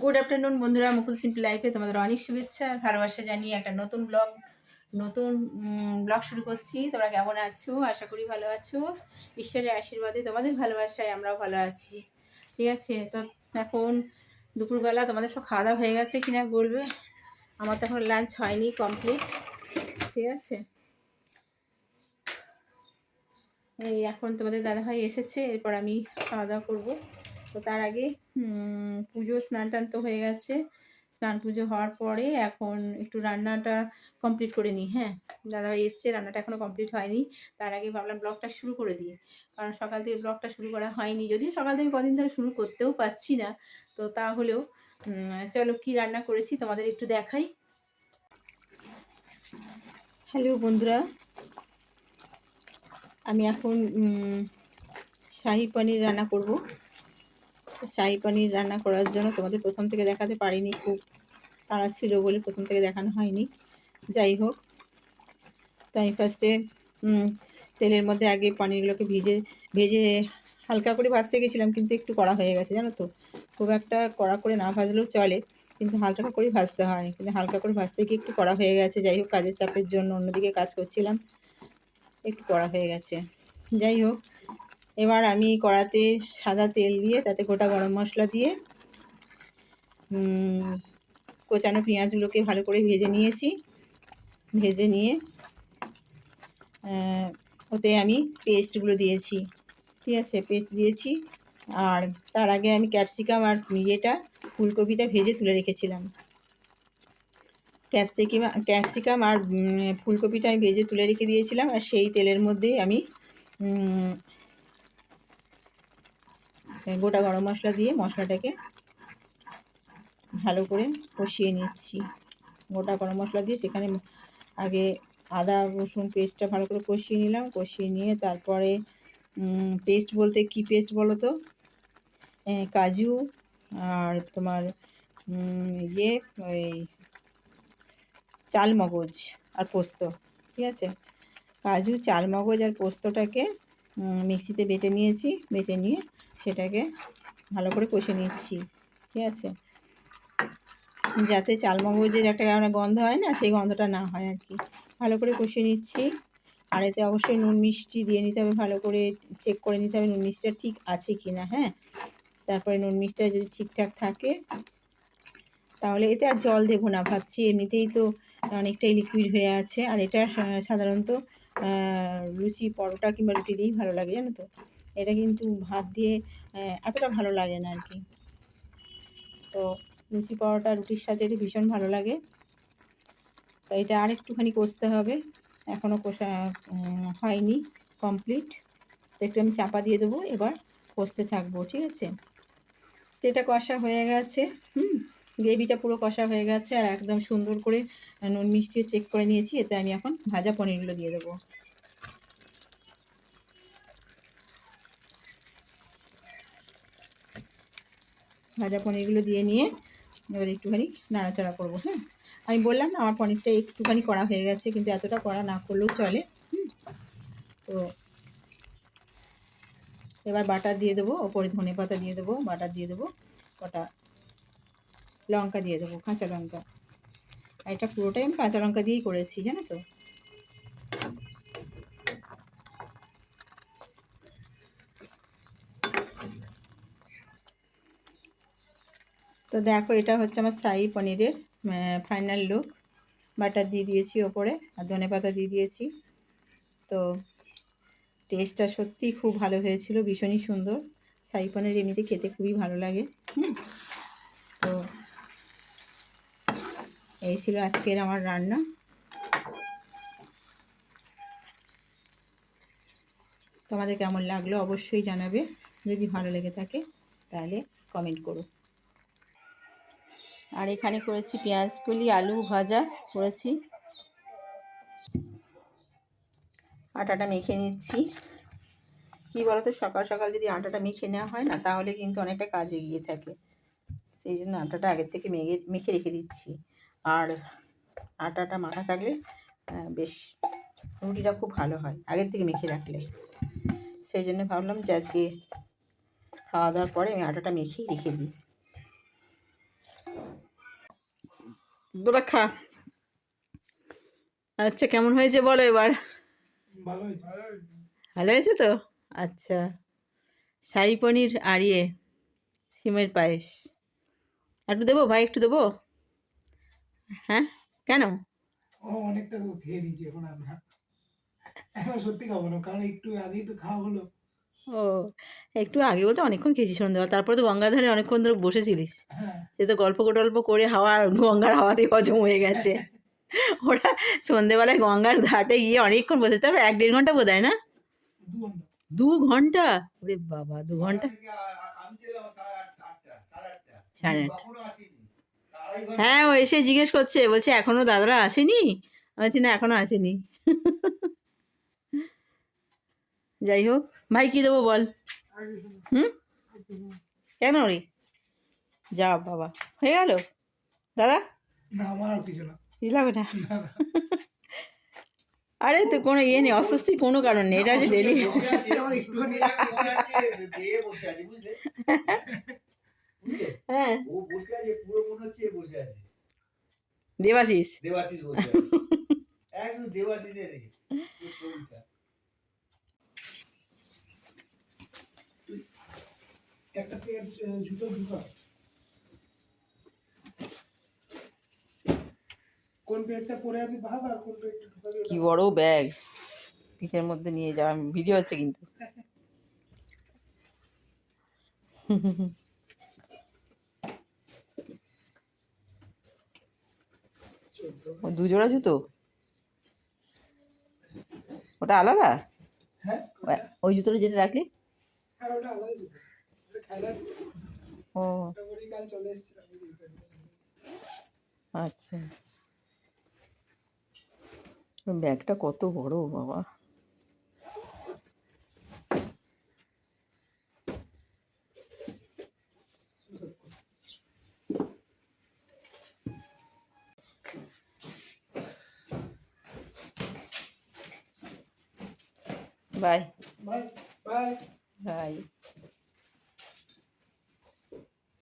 Good afternoon বন্ধুরা। মুকুল simple লাইফে তোমাদের অনেক শুভেচ্ছা আর ভালোবাসা জানিয়ে একটা নতুন ব্লগ নতুন ব্লগ শুরু করছি। তোমরা কেমন আছো? আশা করি ভালো আছো। ঈশ্বরের আশীর্বাদে তোমাদের ভালোবাসায় আমরাও ভালো আছি। ঠিক আছে? তো এখন দুপুরবেলা তোমাদের সব খাওয়া দাওয়া হয়ে গেছে কিনা বলবে? আমার তো এখন লাঞ্চ হয়নি কমপ্লিট ঠিক আছে? এই এখন তোমাদের দাদাভাই এসেছে, এরপর আমি খাওয়া দাওয়া করব। তো তার আগে পুজো স্নান টান তো হয়ে গেছে। স্নান পুজো হওয়ার পরে এখন একটু রান্নাটা কমপ্লিট করে নিই হ্যাঁ? দাদাভাই এসছে, রান্নাটা এখনও কমপ্লিট হয়নি। তার আগে ভাবলাম ব্লগটা শুরু করে দিই, কারণ সকাল থেকে ব্লগটা শুরু করা হয়নি। যদি সকাল থেকে কদিন ধরে শুরু করতেও পাচ্ছি না, তো তাহলেও চলো কি রান্না করেছি তোমাদের একটু দেখাই। হ্যালো বন্ধুরা। আমি এখন শাহি পনির রান্না করব। শাহি পনির রান্না করার জন্য তোমাদের প্রথম থেকে দেখাতে পারিনি, খুব তাড়া ছিল বলে প্রথম থেকে দেখানো হয়নি। যাই হোক, তো আমি ফার্স্টে তেলের মধ্যে আগে পনিরগুলোকে ভিজে, ভেজে হালকা করে ভাজতে গেছিলাম, কিন্তু একটু কড়া হয়ে গেছে, জানো তো? খুব একটা কড়া করে না ভাজলেও চলে, কিন্তু হালকা করে ভাজতে হয়, কিন্তু হালকা করে ভাজতে গিয়ে একটু কড়া হয়ে গেছে। যাই হোক, কাজের চাপের জন্য অন্যদিকে কাজ করছিলাম, একটু কড়া হয়ে গেছে। যাই হোক এবার আমি কড়াতে সাদা তেল দিয়ে, তাতে গোটা গরম মশলা দিয়ে কোচানো পেঁয়াজগুলোকে ভালো করে ভেজে নিয়েছি। ভেজে নিয়ে ওতে আমি পেস্টগুলো দিয়েছি, ঠিক আছে? পেস্ট দিয়েছি। আর তার আগে আমি ক্যাপসিকাম আর ইয়েটা, ফুলকপিটা ভেজে তুলে রেখেছিলাম। ক্যাপসিকাম ক্যাপসিকাম আর ফুলকপিটা আমি ভেজে তুলে রেখে দিয়েছিলাম। আর সেই তেলের মধ্যেই আমি গোটা গরম মশলা দিয়ে মশলাটাকে ভালো করে কষিয়ে নিচ্ছি। গোটা গরম মশলা দিয়ে সেখানে আগে আদা, রসুন পেস্টটা ভালো করে কষিয়ে নিলাম। কষিয়ে নিয়ে তারপরে পেস্ট বলতে কি পেস্ট বলো তো? কাজু আর তোমার ইয়ে ওই চাল মগজ আর পোস্ত, ঠিক আছে? কাজু চাল মগজ আর পোস্তটাকে মিক্সিতে বেটে নিয়েছি। বেটে নিয়ে সেটাকে ভালো করে কষে নিচ্ছি, ঠিক আছে? যাতে চাল মগজের একটা গন্ধ হয় না, সেই গন্ধটা না হয় আর কি। ভালো করে কষে নিচ্ছি। আর এতে অবশ্যই নুন মিষ্টি দিয়ে নিতে হবে, ভালো করে চেক করে নিতে হবে নুন মিষ্টিটা ঠিক আছে কি না হ্যাঁ? তারপরে নুন মিষ্টিটা যদি ঠিকঠাক থাকে, তাহলে এতে আর জল দেবো না, ভাবছি। এমনিতেই তো অনেকটাই লিকুইড হয়ে আছে। আর এটা সাধারণত লুচি পরোটা কিংবা রুটি দিয়েই ভালো লাগে, জানো তো? এটা কিন্তু ভাত দিয়ে এতটা ভালো লাগে না আর কি তো লুচি পরোটা, রুটির সাথে এটা ভীষণ ভালো লাগে। তো এটা আর একটুখানি কষতে হবে। এখনও কষা হয়নি কমপ্লিট তো একটু আমি চাপা দিয়ে দেবো, এবার কষতে থাকব, ঠিক আছে? তো এটা কষা হয়ে গেছে, হুম? গ্রেভিটা পুরো কষা হয়ে গেছে, আর একদম সুন্দর করে নুন মিষ্টি চেক করে নিয়েছি। এতে আমি এখন ভাজা পনিরগুলো দিয়ে দেবো। ভাজা পনিরগুলো দিয়ে নিয়ে এবার একটুখানি নাড়াচাড়া করব হ্যাঁ? আমি বললাম না, আমার পনিরটা একটুখানি করা হয়ে গেছে, কিন্তু এতটা করা না করলেও চলে তো এবার বাটার দিয়ে দেবো, ওপরে ধনে পাতা দিয়ে দেবো, বাটার দিয়ে দেবো, কটা লঙ্কা দিয়ে দেবো, কাঁচা লঙ্কা। এটা পুরোটাই আমি কাঁচা লঙ্কা দিয়েই করেছি, জানো তো? তো দেখো, এটা হচ্ছে আমার শাহি পনিরের ফাইনাল লুক বাটার দিয়ে দিয়েছি ওপরে, আর ধনে পাতা দিয়ে দিয়েছি। তো টেস্টটা সত্যিই খুব ভালো হয়েছিল, ভীষণই সুন্দর। শাহি পনির এমনিতে খেতে খুবই ভালো লাগে তো এই ছিল আজকের আমার রান্না। তোমাদের কেমন লাগল অবশ্যই জানাবে, যদি ভালো লেগে থাকে তাহলে কমেন্ট করো। আর এখানে করেছি পেঁয়াজ পেঁয়াজগুলি আলু ভাজা করেছি। আটাটা মেখে নিচ্ছি। কি বলতো, সকাল সকাল যদি আটাটা মেখে নেওয়া হয় না, তাহলে কিন্তু অনেকটা কাজ এগিয়ে থাকে। সেই জন্য আটাটা আগের থেকে মেঘে মেখে রেখে দিচ্ছি। আর আটাটা মাখা থাকলে বেশ রুটিটা খুব ভালো হয়, আগের থেকে মেখে রাখলে। সেই জন্য ভাবলাম যে আজকে খাওয়া দাওয়ার পরে আমি আটাটা মেখেই রেখে দিই। তোরা খা আচ্ছা কেমন হয়েছে বলো এবার? ভালো হয়েছে। তো? আচ্ছা। শাহি পনির আর ইয়ে সিমের পায়েস। একটু দেবো ভাই একটু দেবো? হ্যাঁ? কেন? অনেকটা খেয়ে নিয়েছি এখন না এখন সত্যি খাব না কারণ একটু আগেই তো খাওয়া হলো। ও একটু আগে বলতে অনেকক্ষণ খেয়েছি সন্ধ্যেবেলা তারপরে তো গঙ্গাধারে অনেকক্ষণ ধরে বসেছিলিস। হ্যাঁ। সে তো গল্প টল্প করে হাওয়া গঙ্গার হাওয়াতেই হজম হয়ে গেছে। ওরা সন্ধেবেলায় গঙ্গার ঘাটে গিয়ে অনেকক্ষণ বসে তারপর এক দেড় ঘণ্টা বোধ হয় না? দু ঘণ্টা। ওরে বাবা দু ঘণ্টা? সাড়ে আটটা হ্যাঁ ও এসে জিজ্ঞেস করছে বলছে এখনও দাদারা আসেনি? আমি বলছি না এখনও আসেনি। যাই হোক ভাই কি দেবো বল? হুম? কেন রে? যা বাবা হয়ে গেল? দাদা? কিছু লাগবে না? আরে তো কোনো ইয়ে নেই অস্বস্তি কোনো কারণ নেই এটা ডেলি হ্যাঁ। ও বসে আছে পুরো মনে হচ্ছে বসে আছে। দেবাশিস। দেবাশিস বসে আছে। একদম দেবাশিসের এ, ছবিটা। একটা পেয়ার জুতো ঢুকা কোন পেয়ারটা পরে ভাব আর কোন পেয়ারটা ঢুকাবি কি বড় ব্যাগ। পিঠের মধ্যে নিয়ে যাওয়া ভিডিও হচ্ছে কিন্তু। দুজোড়া জুতো? ওটা আলাদা? হ্যাঁ ওই জুতোটা যেটা রাখলি? হ্যাঁ ওটা আলাদা ও। আচ্ছা। ব্যাগটা কত বড় বাবা? বাই। বাই। বাই। বাই।